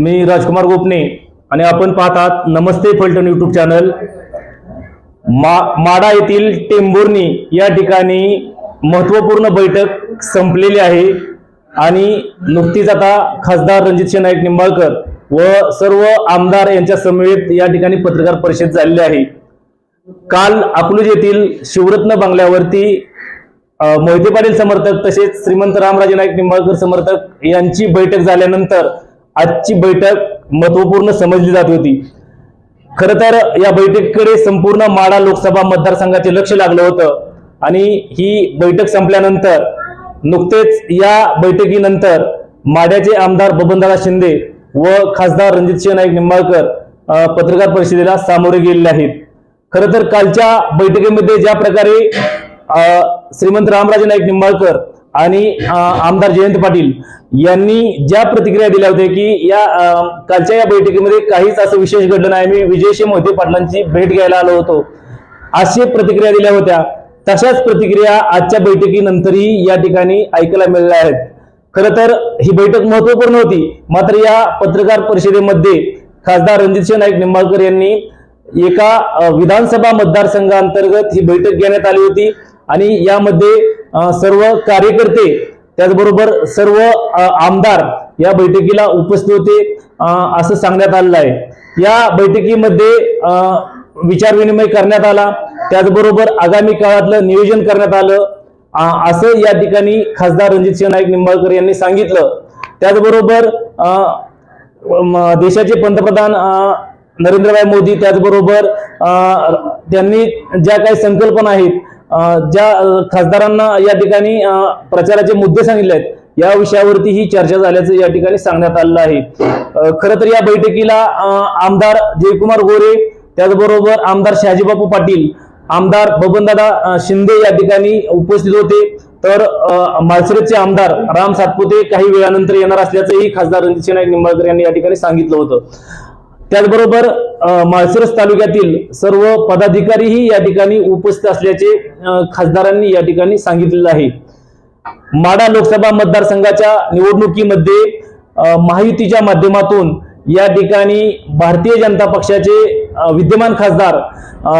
मी राजकुमार गोपने आणि आपण पाहतात नमस्ते फलटण युट्यूब चॅनल मा माडा येथील टेंभुर्णी या ठिकाणी महत्त्वपूर्ण बैठक संपलेली आहे. आणि नुकतीच आता खासदार रणजित नाईक निंबाळकर व सर्व आमदार यांच्या समवेत या ठिकाणी पत्रकार परिषद झालेली आहे. काल अकलूज येथील शिवरत्न बंगल्यावरती मोहिते पाटील समर्थक तसेच श्रीमंत रामराजे नाईक निंबाळकर समर्थक यांची बैठक झाल्यानंतर आजची बैठक महत्त्वपूर्ण समजली जात होती. खर तर या बैठकीकडे संपूर्ण माडा लोकसभा मतदारसंघाचे लक्ष लागलं होतं. आणि ही बैठक संपल्यानंतर नुकतेच या बैठकीनंतर माड्याचे आमदार बबनदादा शिंदे व खासदार रणजितसिंह नाईक निंबाळकर पत्रकार परिषदेला सामोरे गेलेले आहेत. खरं तर कालच्या बैठकीमध्ये ज्या प्रकारे श्रीमंत रामराजे नाईक निंबाळकर आणि आमदार जयंत पाटील यांनी ज्या प्रतिक्रिया दिल्या होत्या की या कालच्या या बैठकीमध्ये काहीच असं विशेष घडलं नाही. मी विजयशी मोहिते पाटलांची भेट घ्यायला आलो होतो. अशी प्रतिक्रिया दिल्या होत्या. तशाच प्रतिक्रिया आजच्या बैठकीनंतरही या ठिकाणी ऐकायला मिळाल्या आहेत. खरं तर ही बैठक महत्त्वपूर्ण होती. मात्र या पत्रकार परिषदेमध्ये खासदार रणजितसिंह नाईक निंबाळकर यांनी एका विधानसभा मतदारसंघांतर्गत ही बैठक घेण्यात आली होती. आणि यामध्ये सर्व कार्यकर्ते त्याचबरोबर सर्व आमदार या बैठकीला उपस्थित होते असं सांगण्यात आलेलं आहे. या बैठकीमध्ये विचार विचारविनिमय करण्यात आला. त्याचबरोबर आगामी काळातलं नियोजन करण्यात आलं. असं या ठिकाणी खासदार रणजित सिंह नाईक निंबाळकर यांनी सांगितलं. त्याचबरोबर देशाचे पंतप्रधान नरेंद्रभाई मोदी त्याचबरोबर त्यांनी ज्या काही संकल्पना आहेत ज्या खासदारांना या ठिकाणी प्रचाराचे मुद्दे सांगितले आहेत या विषयावरती ही चर्चा झाल्याचं या ठिकाणी सांगण्यात आलेलं आहे. खर खरं तर या बैठकीला आमदार जयकुमार गोरे त्याचबरोबर आमदार शहाजीबापू पाटील आमदार बबनदादा शिंदे या ठिकाणी उपस्थित होते. तर अ, माळशिरसचे आमदार राम सातपुते काही वेळानंतर येणार असल्याचंही खासदार रणजित नाईक निंबाळकर यांनी या ठिकाणी सांगितलं होतं. त्याचबरोबर माळशिरस तालुक्यातील सर्व पदाधिकारीही या ठिकाणी उपस्थित असल्याचे खासदारांनी या ठिकाणी सांगितलेलं आहे. माडा लोकसभा मतदारसंघाच्या निवडणुकीमध्ये महायुतीच्या माध्यमातून या ठिकाणी भारतीय जनता पक्षाचे विद्यमान खासदार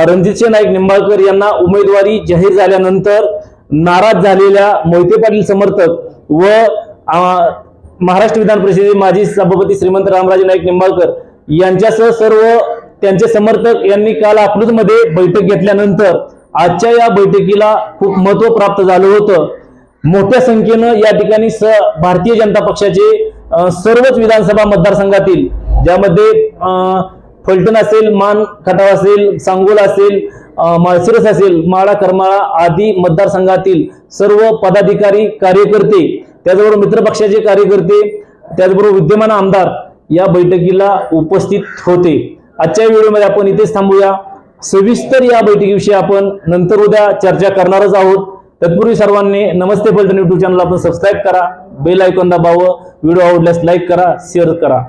रणजितसिंह नाईक निंबाळकर यांना उमेदवारी जाहीर झाल्यानंतर नाराज झालेल्या मोहिते पाटील समर्थक व महाराष्ट्र विधान परिषदेचे माजी सभापती श्रीमंत रामराजे नाईक निंबाळकर यांच्यासह सर्व त्यांचे समर्थक यांनी काल अकलूजमध्ये बैठक घेतल्यानंतर आजच्या या बैठकीला खूप महत्त्व प्राप्त झालं होतं. मोठ्या संख्येनं या ठिकाणी स भारतीय जनता पक्षाचे सर्वच विधानसभा मतदारसंघातील ज्यामध्ये फलटण असेल मान खटाव असेल सांगोल असेल माळसिरस माळशिरस असेल माळा करमाळा आदी मतदारसंघातील सर्व पदाधिकारी कार्यकर्ते त्याचबरोबर मित्रपक्षाचे कार्यकर्ते त्याचबरोबर विद्यमान आमदार या बैठकीला उपस्थित होते. आजच्या व्हिडिओमध्ये आपण इथेच थांबूया. सविस्तर या बैठकीविषयी आपण नंतर उद्या चर्चा करणारच आहोत. तत्पूर्वी सर्वांनी नमस्ते फलटण युट्यूब चॅनल आपण सबस्क्राईब करा. बेल आयकॉन दाबावं. व्हिडिओ आवडल्यास लाईक करा शेअर करा.